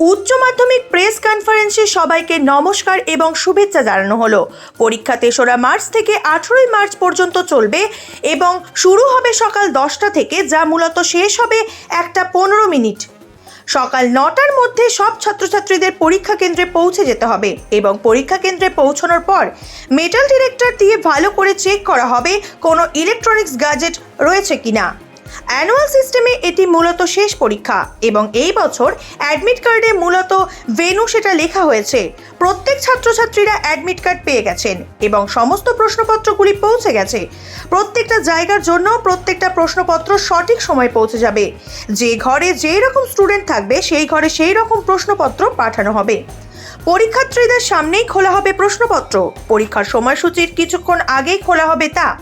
উচ্চ মাধ্যমিক প্রেস কনফারেন্সে সবাইকে নমস্কার এবং শুভেচ্ছা জানানো হলো। পরীক্ষা তেসরা মার্চ থেকে আঠেরোই মার্চ পর্যন্ত চলবে এবং শুরু হবে সকাল দশটা থেকে, যা মূলত শেষ হবে একটা পনেরো মিনিট। সকাল নটার মধ্যে সব ছাত্রছাত্রীদের পরীক্ষা কেন্দ্রে পৌঁছে যেতে হবে এবং পরীক্ষা কেন্দ্রে পৌঁছানোর পর মেটাল ডিরেক্টর দিয়ে ভালো করে চেক করা হবে কোনো ইলেকট্রনিক্স গ্যাজেট রয়েছে কিনা। অ্যানুয়াল সিস্টেমে এটি মূলত শেষ পরীক্ষা এবং এই বছর অ্যাডমিট কার্ডে মূলত ভেনু সেটা লেখা হয়েছে। প্রত্যেক ছাত্রছাত্রীরা অ্যাডমিট কার্ড পেয়ে গেছেন এবং সমস্ত প্রশ্নপত্রগুলি পৌঁছে গেছে। প্রত্যেকটা জায়গার জন্য প্রত্যেকটা প্রশ্নপত্র সঠিক সময় পৌঁছে যাবে। যে ঘরে যেই রকম স্টুডেন্ট থাকবে, সেই ঘরে সেই রকম প্রশ্নপত্র পাঠানো হবে। পরীক্ষার্থীদের সামনেই খোলা হবে প্রশ্নপত্র। পরীক্ষার সময়সূচির কিছুক্ষণ আগেই খোলা হবে তা।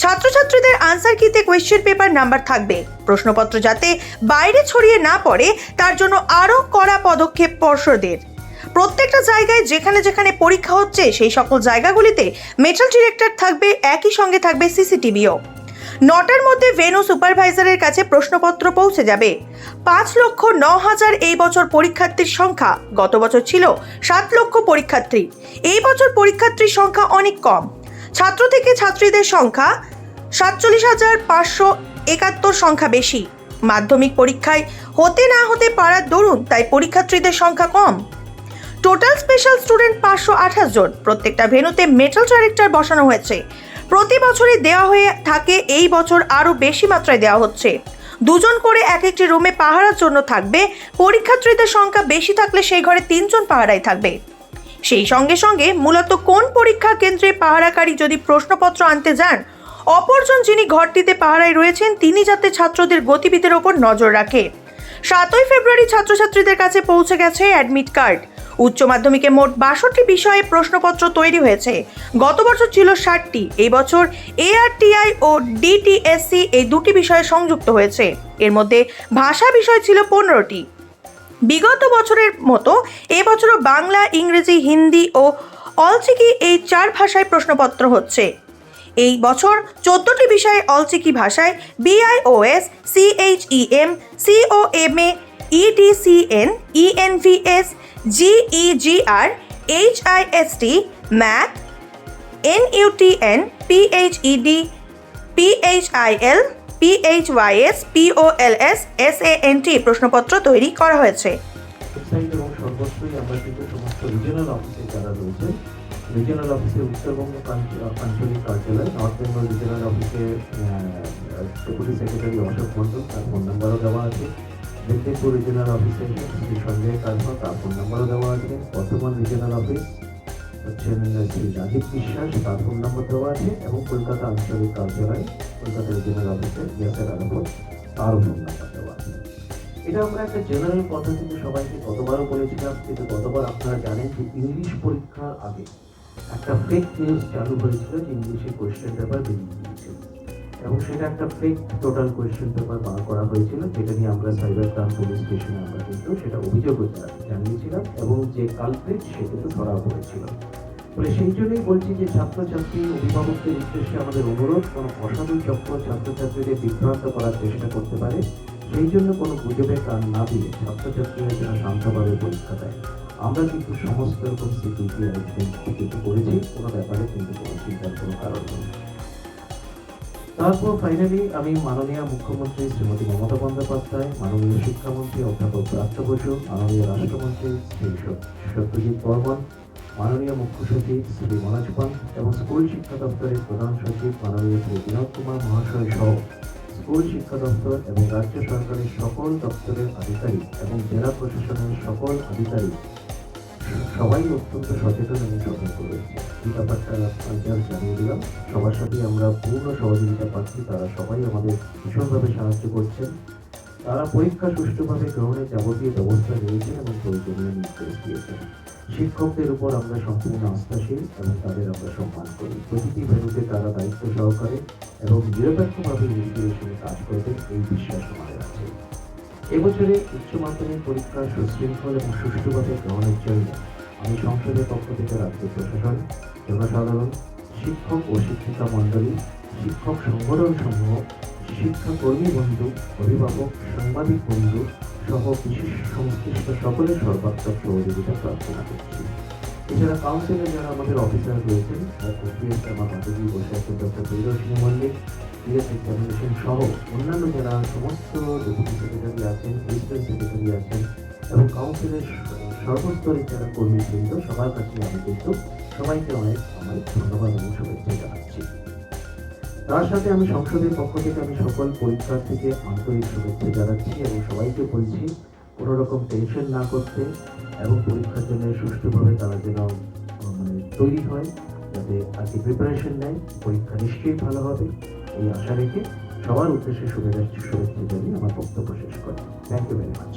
ছাত্রছাত্রীদের আনসার কিতে কোয়েশ্চেন পেপার নাম্বার থাকবে। প্রশ্নপত্র যাতে বাইরে ছড়িয়ে না পড়ে, তার জন্য আরও কড়া পদক্ষেপ পর্ষদের। প্রত্যেকটা জায়গায় যেখানে যেখানে পরীক্ষা হচ্ছে, সেই সকল জায়গাগুলিতে মেটাল ডিরেক্টর থাকবে, একই সঙ্গে থাকবে সিসিটিভিও নটার মধ্যে ভেনু সুপারভাইজারের কাছে প্রশ্নপত্র পৌঁছে যাবে। পাঁচ লক্ষ ন হাজার এই বছর পরীক্ষার্থীর সংখ্যা, গত বছর ছিল সাত লক্ষ পরীক্ষার্থী। এই বছর পরীক্ষার্থীর সংখ্যা অনেক কম। ছাত্র থেকে ছাত্রীদের সংখ্যা সাতচল্লিশ হাজার পাঁচশো একাত্তর সংখ্যা বেশি। মাধ্যমিক পরীক্ষায় হতে না হতে পারার দরুন, তাই পরীক্ষার্থীদের সংখ্যা কম। টোটাল স্পেশাল স্টুডেন্ট পাঁচশো আঠাশ জন। প্রত্যেকটা ভেনুতে মেটাল ডাইরেক্টর বসানো হয়েছে। প্রতি বছরই দেওয়া হয়ে থাকে, এই বছর আরও বেশি মাত্রায় দেওয়া হচ্ছে। দুজন করে এক একটি রুমে পাহারার জন্য থাকবে। পরীক্ষার্থীদের সংখ্যা বেশি থাকলে সেই ঘরে তিনজন পাহারায় থাকবে। সেই সঙ্গে সঙ্গে মূলত কোন পরীক্ষা কেন্দ্রে পাহারাকারী যদি প্রশ্নপত্র আনতে যান, অপরজন যিনি ঘরটিতে পাহারায় রয়েছেন, তিনি যাতে ছাত্রদের গতিবিধির ওপর নজর রাখে। সাতই ফেব্রুয়ারি ছাত্রছাত্রীদের কাছে পৌঁছে গেছে অ্যাডমিট কার্ড। উচ্চ মাধ্যমিকে মোট বাষট্টি বিষয়ে প্রশ্নপত্র তৈরি হয়েছে। গত বছর ছিল ষাটটি, এই বছর এআরটিআই ও ডিটিএসসি এই দুটি বিষয়ে সংযুক্ত হয়েছে। এর মধ্যে ভাষা বিষয় ছিল পনেরোটি। বিগত বছরের মতো এবছরও বাংলা, ইংরেজি, হিন্দি ও অলচিকি এই চার ভাষায় প্রশ্নপত্র হচ্ছে। এই বছর চোদ্দটি বিষয়ে অলচিকি ভাষায় BIOS CHEM COMA EDCN ENVS GEGR HIST math NUTN PHED PHIL PHYS POLS SANT প্রশ্নপত্র তৈরি করা হয়েছে। রিজিয়নাল অফিসে উত্তরবঙ্গ আঞ্চলিক কার্যালয় নর্থ বেঙ্গল রিজিয়নাল অফিসে ডেপুটি সেক্রেটারি অশোক মন্ডল তার ফোন নাম্বারও দেওয়া আছে। মেদিনীপুর রিজিয়নাল অফিসে সঞ্জয় কালমা তার ফোন নাম্বারও দেওয়া আছে। বর্ধমান রিজিয়নাল অফিস হচ্ছেন শ্রী রাজীব বিশ্বাস তার ফোন নাম্বার দেওয়া আছে এবং কলকাতা আঞ্চলিক কার্যালয় কলকাতা রিজিয়নাল অফিসে ইয়াসের আলম তারও ফোন নাম্বার দেওয়া আছে। এটা আমরা একটা জেনারেল পদ্ধতিতে সবাইকে গতবারও বলেছিলাম, কিন্তু গতবার আপনারা জানেন যে ইংলিশ পরীক্ষার আগে একটা ফেক নিউজ চালু হয়েছিল যে ইংলিশে কোয়েশ্চেন পেপার বেরিয়ে এবং সেটা একটা ফেক টোটাল কোয়েশ্চেন পেপার বার করা হয়েছিল, যেটা নিয়ে আমরা সাইবার ক্রাইম পুলিশ স্টেশনে আমরা কিন্তু সেটা অভিযোগ জানিয়েছিলাম এবং যে কালপ্রিট সে কিন্তু ধরা পড়েছিল। ফলে সেই জন্যই বলছি যে ছাত্রছাত্রী অভিভাবকদের উদ্দেশ্যে আমাদের অনুরোধ, কোনো অসাধু চক্র ছাত্রছাত্রীদের বিভ্রান্ত করার চেষ্টা করতে পারে, সেই জন্য কোনো গুজবে কান না দিয়ে ছাত্রছাত্রীরা যেন শান্তভাবে পরীক্ষা দেয়। আমরা কিন্তু সমস্ত রকম সিকিউরিটি অ্যারেঞ্জমেন্ট কিন্তু করেছি, কোনো ব্যাপারে কিন্তু কোনো চিন্তার কোনো কারণ নেই। তারপর ফাইনালি আমি মাননীয় মুখ্যমন্ত্রী শ্রীমতী মমতা বন্দ্যোপাধ্যায়, মাননীয় শিক্ষামন্ত্রী অধ্যাপক প্রাপ্ত বসু, মাননীয় রাষ্ট্রমন্ত্রী শ্রী সত- সত্যজিৎ বর্মন, মাননীয় মুখ্য সচিব শ্রী মনোজ পান্ত এবং স্কুল শিক্ষা দপ্তরের প্রধান সচিব মাননীয় শ্রী বিনোদ কুমার মহাশয় সহ স্কুল শিক্ষা দপ্তর এবং রাজ্য সরকারের সকল দপ্তরের আধিকারিক এবং জেলা প্রশাসনের সকল আধিকারিক সবাই অত্যন্ত সচেতন এবং সতর্ক রয়েছে। এই ব্যাপারটা জাস্ট জানিয়ে দিলাম। সবার সাথে আমরা পূর্ণ সহযোগিতা পাচ্ছি। তারা সবাই আমাদের ভীষণভাবে সাহায্য করছেন। তারা পরীক্ষা সুষ্ঠুভাবে গ্রহণের যাবতীয় ব্যবস্থা নিয়েছেন এবং প্রয়োজনীয় নির্দেশ দিয়েছেন। শিক্ষকদের উপর আমরা সম্পূর্ণ আস্থাশীল এবং তাদের আমরা সম্মান করি। প্রতিটি ভেনুতে তারা দায়িত্ব সহকারে এবং নিরপেক্ষভাবে নির্দেশনে কাজ করবেন এই বিশ্বাস আমাদের আছে। এবছরে উচ্চ মাধ্যমিক পরীক্ষা সুশৃঙ্খল এবং সুষ্ঠুভাবে গ্রহণের জন্য আমি সংসদের পক্ষ থেকে রাজ্য প্রশাসন, জনসাধারণ, শিক্ষক ও শিক্ষিকা মণ্ডলী, শিক্ষক সংগঠন সমূহ শিক্ষাকর্মী বন্ধু, অভিভাবক, সাংবাদিক বন্ধু সহ বিশেষ সংশ্লিষ্ট সকলের সর্বাত্মক সহযোগিতা প্রার্থনা করছি। এছাড়া কাউন্সিলে যারা আমাদের অফিসার রয়েছেন ওপিএস আমার মাধবী বসে আছেন doctor Priyadarshini Mallick DS examination সহ অন্যান্য যারা সমস্ত ডেপুটি সেক্রেটারি আছেন প্রিন্সিপাল সেক্রেটারি আছেন এবং কাউন্সিলের সর্বস্তরের যারা কর্মীবৃন্দ, সবার কাছে আমি কিন্তু সবাইকে অনেক আমার ধন্যবাদ এবং শুভেচ্ছা জানাচ্ছি। তার সাথে আমি সংসদের পক্ষ থেকে আমি সকল পরীক্ষার্থীকে আন্তরিক শুভেচ্ছা জানাচ্ছি এবং সবাইকে বলছি, কোনো রকম টেনশন না করতে এবং পরীক্ষার জন্য সুষ্ঠুভাবে তারা যেন মানে তৈরি হয়, যাতে আর কি প্রিপারেশন নেয়, পরীক্ষা নিশ্চয়ই ভালো হবে। এই আশা রেখে সবার উদ্দেশ্যে শুভেচ্ছা শুভেচ্ছা জানিয়ে আমার বক্তব্য শেষ করি। Thank you very much